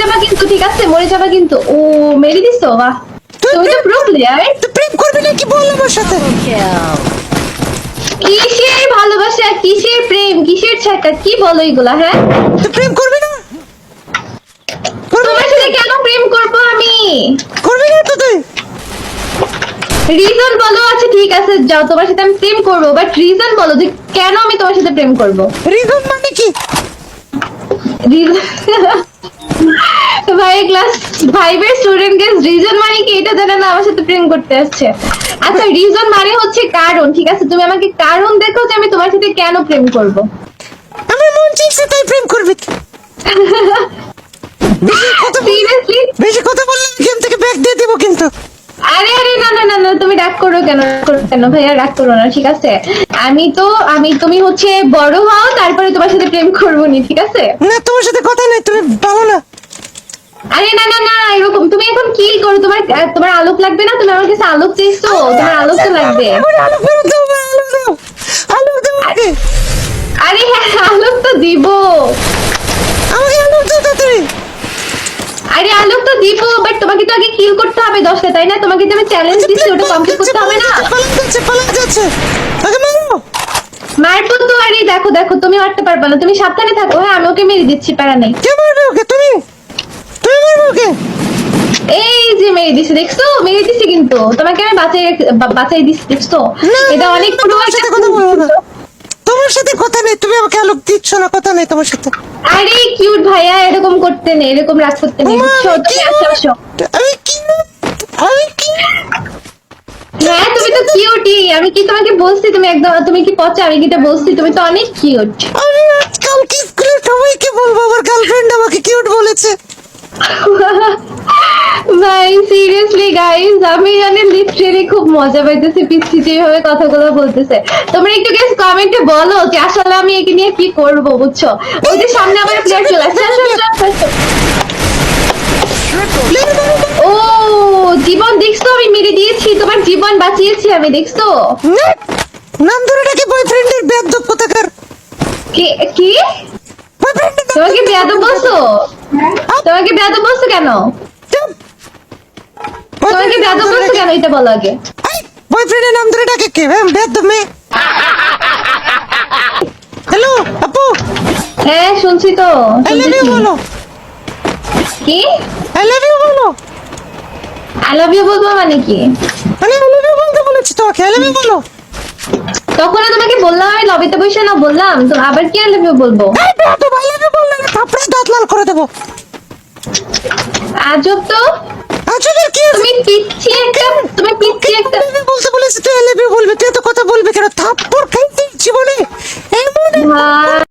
যাবা কিন্তু ঠিক আছে মরে যাবা কিন্তু। ও মেরে দিছো? বাহ। তুই তুমি তো প্রেম- প্রো প্লেয়ার। তুই প্রেম করবি নাকি বল আমার সাথে? কিসের ভালোবাসা? কিসের প্রেম? কিসের ছাকা কি বলো এগুলা হ্যাঁ? তুই প্রেম করবি না? তোমার সাথে কেন প্রেম করব আমি? করবি না তো তুই? রিজন বলো আচ্ছা ঠিক আছে যাও তোমার সাথে আমি প্রেম করব। বাট রিজন বলো যে কেন আমি তোমার সাথে প্রেম করব? রিজন মানে কি? ভাই ক্লাস ফাইভের স্টুডেন্ট গেস রিজন মানে কি? এটা জানে না আমার সাথে প্রেম করতে আসছে। আচ্ছা রিজন মানে হচ্ছে কারণ ঠিক আছে? তুমি আমাকে কারণ দেখো যে আমি তোমার সাথে কেন প্রেম করব। আমার মন চাইছে তাই প্রেম করবে। বেশি কথা বল- সিরিয়াসলি বেশি কথা বললে গেম থেকে ব্যাক দিয়ে দিব কিন্তু আরে আরে না না না না তুমি রাগ করো কেন ভাইয়া রাগ করো না ঠিক আছে? আমি তো আমি তুমি হচ্ছে বড় হও তারপরে তোমার সাথে প্রেম করব নি ঠিক আছে? না তোমার সাথে কথা নেই তুমি ভালো না। আরে না না না এরকম তুমি এখন কি করো? তোমার তোমার আলোক লাগবে না? তুমি আমার কাছে আলোক চেয়েছো তোমার আলোক তো লাগবে। আমার আলো দাও আমার আলো দাও আরে হ্যাঁ আলোক তো দিব। আমাকে আলো দাও তাড়াতাড়ি আরে আলোক তো দিব বাট তোমাকে তো আগে কিল করতে হবে দশটা তাই না? তোমাকে তো আমি চ্যালেঞ্জ দিচ্ছি ওটা কমপ্লিট করতে হবে না? যাচ্ছে পালা যাচ্ছে। আগে মারো মারবো তো আরে দেখো দেখো তুমি মারতে পারবে না। তুমি সাবধানে থাকো হ্যাঁ আমি ওকে মেরে দিচ্ছি প্যারা নেই। কে মারবে ওকে? তুমি? তুমি মারবে ওকে? এই যে মেরে দিছি দেখছ? মেরে দিছি কিন্তু। তোমাকে আমি বাঁচাই বাঁচাই দিচ্ছি দেখছ? এটা অনেক পুরো তোমার সাথে কথা বলব না। তোমার সাথে কথা নেই তুমি আমাকে আলোক দিচ্ছ না কথা নেই তোমার সাথে। আরে কিউট ভাইয়া এরকম করতে নেই এরকম রাগ করতে নেই বুঝছ? তুমি আসো আসো আমি কি আমি কি হ্যাঁ তুমি তো কিউটই আমি কি তোমাকে বলছি? তুমি একদম তুমি কি পচা আমি কিটা বলছি? তুমি তো অনেক কিউট আমি আজকাল কি স্কুলে সবাইকে বলব? আমার গার্লফ্রেন্ড আমাকে কিউট বলেছে। ভাই সিরিয়াসলি গাইস আমি জানি লিটারেলি খুব মজা পাইতেছি পিচ্ছি যেভাবে কথাগুলো বলতেছে। তোমরা একটু গেস কমেন্টে বলো যে আসলে আমি একে নিয়ে কি করব বুঝছ? ওই যে সামনে আমার প্লেয়ার চলে আসছে আসো, আসো, আসো, আসো। ও জীবন দেখছ আমি দিয়েছি তোমার জীবন বাঁচিয়েছি আমি দেখছ? না, নাম ধরে ডাকে বয়ফ্রেন্ডের বেয়াদব কোথাকার কি কি? তোমাকে বেয়াদব বলছো? তোমাকে বেয়াদব বলছো কেন? তোমাকে বেয়াদব বলছো কেন এটা বলো আগে? বয়ফ্রেন্ডের নাম ধরে ডাকে কে? হ্যাঁ বেয়াদব মেয়ে। হ্যালো আপু? হ্যাঁ শুনছি তো আই লাভ ইউ বলো। কি? আই লাভ ইউ বলো। আই লাভ ইউ বলব মানে কি? মানে আই লাভ ইউ বলতে বলেছি তোমাকে আই লাভ ইউ বলো। তখন তোমাকে বললাম আমি লবিতে বসে না বললাম তো আবার কি আই লাভ ইউ বলব? বেয়াদব আই লাভ ইউ বললে থাপড়ে দাঁত লাল করে দেবো। আজব তো। বের কি তুমি পিচ্ছি একটা তুমি পিচ্ছি একটা বলতে বলেছি তুই আই লাভ ইউ বলবি তুই তো কথা বলবি কেন? থাপ্পড় খাইতে জীবনে? এমন